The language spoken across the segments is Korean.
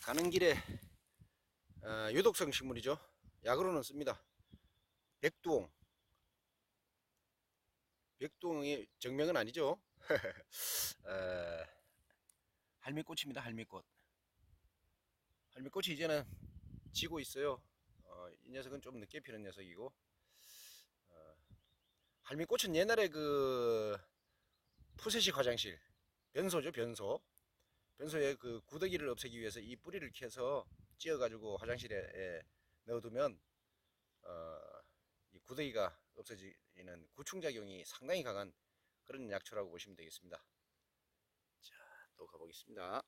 가는 길에 어, 유독성 식물이죠. 약으로는 씁니다. 백두홍. 백두홍의 정명은 아니죠. 어, 할미꽃입니다. 할미꽃. 할미꽃이 이제는 지고 있어요. 어, 이 녀석은 좀 늦게 피는 녀석이고. 어, 할미꽃은 옛날에 그 푸세식 화장실 변소죠 변소 변소에 그 구더기를 없애기 위해서 이 뿌리를 캐서 찧어 가지고 화장실에 예, 넣어두면 어, 이 구더기가 없어지는 구충작용이 상당히 강한 그런 약초라고 보시면 되겠습니다. 자 또 가보겠습니다.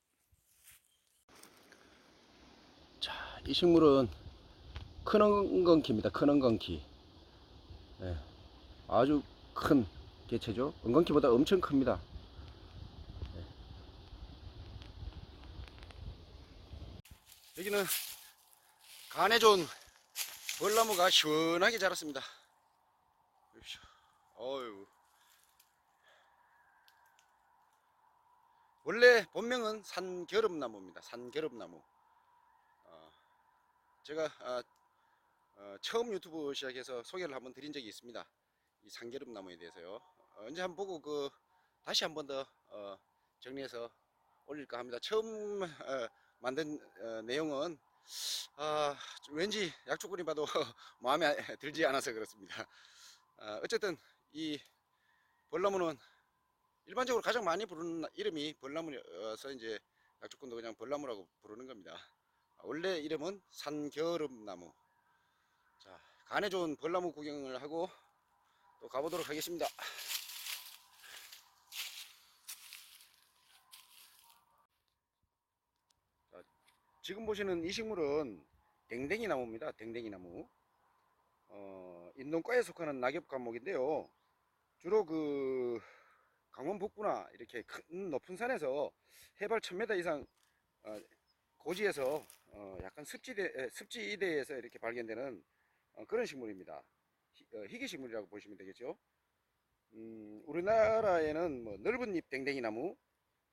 자 이 식물은 큰 엉겅퀴입니다. 큰 엉겅퀴. 예, 아주 큰 개체죠. 엉겅퀴보다 엄청 큽니다 여기는 간에 좋은 벌나무가 시원하게 자랐습니다. 어유. 원래 본명은 산겨름나무입니다. 산겨름나무. 어, 제가 아, 어, 처음 유튜브 시작해서 소개를 한번 드린 적이 있습니다. 이 산겨름나무에 대해서요. 어, 언제 한번 보고 그 다시 한번 더 어, 정리해서 올릴까 합니다. 처음 어, 만든 어, 내용은 아, 좀 왠지 약초꾼이 봐도 마음에 들지 않아서 그렇습니다. 아, 어쨌든 이 벌나무는 일반적으로 가장 많이 부르는 이름이 벌나무여서 이제 약초꾼도 그냥 벌나무라고 부르는 겁니다. 아, 원래 이름은 산겨름나무. 자, 간에 좋은 벌나무 구경을 하고 또 가보도록 하겠습니다. 지금 보시는 이 식물은 댕댕이 나무입니다. 댕댕이 나무. 어, 인동과에 속하는 낙엽 과목인데요. 주로 그 강원 북부나 이렇게 큰 높은 산에서 해발 1000m 이상 어, 고지에서 어, 약간 습지대, 에, 습지대에서 이렇게 발견되는 어, 그런 식물입니다. 희, 어, 희귀 식물이라고 보시면 되겠죠. 음, 우리나라에는 뭐 넓은 잎 댕댕이 나무,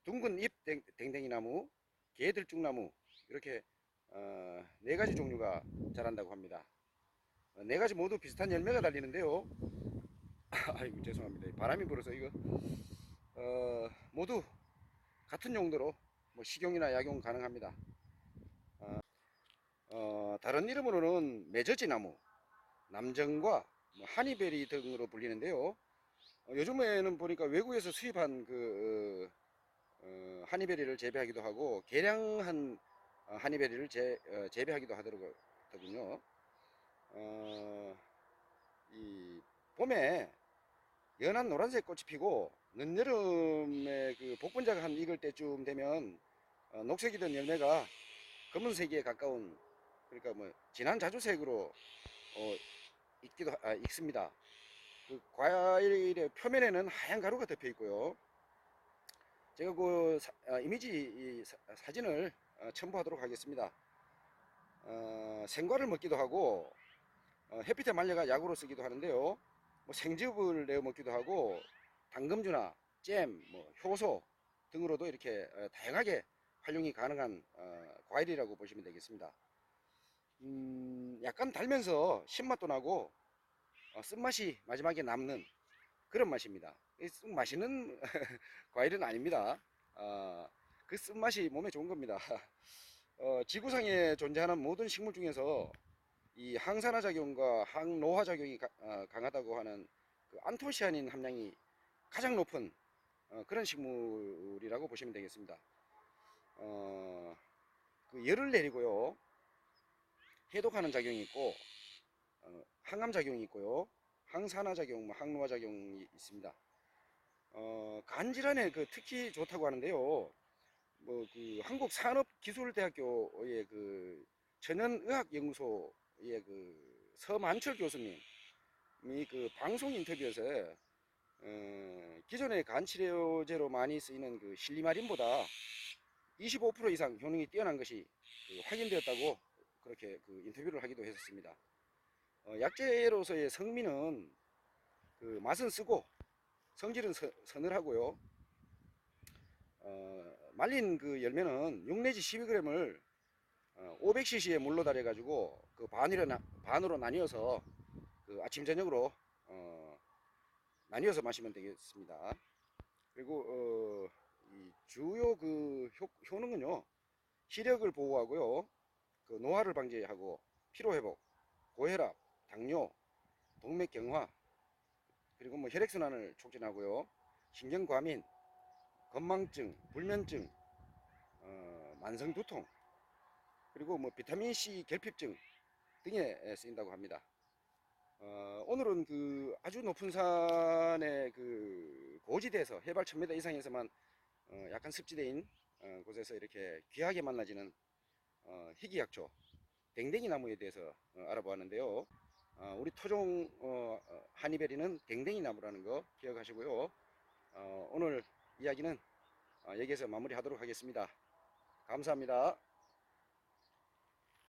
둥근 잎 댕, 댕댕이 나무, 개들쭉나무 이렇게 어, 네 가지 종류가 자란다고 합니다. 어, 네 가지 모두 비슷한 열매가 달리는데요. 아이고 죄송합니다. 바람이 불어서 이거 어, 모두 같은 용도로 뭐 식용이나 약용 가능합니다. 어, 어, 다른 이름으로는 매저지나무, 남정과 뭐 하니베리 등으로 불리는데요. 어, 요즘에는 보니까 외국에서 수입한 그 어, 하니베리를 재배하기도 하고 개량한 어, 하니베리를 재, 어, 재배하기도 하더군요. 어, 이 봄에 연한 노란색 꽃이 피고 늦여름에 그 복분자가 한 익을 때쯤 되면 어, 녹색이던 열매가 검은색에 가까운 그러니까 뭐 진한 자주색으로 어, 익기도 하- 아, 익습니다. 그 과일의 표면에는 하얀 가루가 덮여 있고요. 제가 그 사- 아, 이미지 이 사- 사진을 어, 첨부하도록 하겠습니다. 어, 생과를 먹기도 하고 어, 햇빛에 말려가 약으로 쓰기도 하는데요. 뭐 생즙을 내어 먹기도 하고 당금주나 잼, 뭐 효소 등으로도 이렇게 어, 다양하게 활용이 가능한 어, 과일이라고 보시면 되겠습니다. 음, 약간 달면서 신맛도 나고 어, 쓴맛이 마지막에 남는 그런 맛입니다. 맛있는 과일은 아닙니다. 어, 그 쓴맛이 몸에 좋은 겁니다. 어, 지구상에 존재하는 모든 식물 중에서 이 항산화 작용과 항노화 작용이 가- 어, 강하다고 하는 그 안토시아닌 함량이 가장 높은 어, 그런 식물이라고 보시면 되겠습니다. 어, 그 열을 내리고요. 해독하는 작용이 있고 어, 항암 작용이 있고요. 항산화 작용, 뭐 항노화 작용이 있습니다. 어, 간 질환에 그 특히 좋다고 하는데요. 뭐 그 한국 산업기술대학교의 그 천연의학연구소의 그 서만철 교수님이 그 방송 인터뷰에서 어, 기존의 간 치료제로 많이 쓰이는 그 실리마린보다 25% 이상 효능이 뛰어난 것이 그 확인되었다고 그렇게 그 인터뷰를 하기도 했었습니다. 어, 약재로서의 성미는 그 맛은 쓰고 성질은 서, 서늘하고요. 어, 말린 그 열매는 6 내지 12g을 500cc의 물로 달여가지고 그 반으로, 나, 반으로 나뉘어서 그 아침 저녁으로 어, 나뉘어서 마시면 되겠습니다. 그리고 어, 이 주요 그 효, 효능은요 시력을 보호하고요 그 노화를 방지하고 피로 회복, 고혈압, 당뇨, 동맥 경화 그리고 뭐 혈액 순환을 촉진하고요 신경 과민, 건망증, 불면증, 어, 만성 두통 그리고 뭐 비타민 C 결핍증 등에 쓰인다고 합니다. 어, 오늘은 그 아주 높은 산의 그 고지대에서 해발 1000m 이상에서만 어, 약간 습지대인 어, 곳에서 이렇게 귀하게 만나지는 어, 희귀약초 댕댕이 나무에 대해서 어, 알아보았는데요. 어, 우리 토종 어, 어, 하니베리는 댕댕이 나무라는 거 기억하시고요. 어, 오늘 이야기는 어, 여기에서 마무리하도록 하겠습니다. 감사합니다.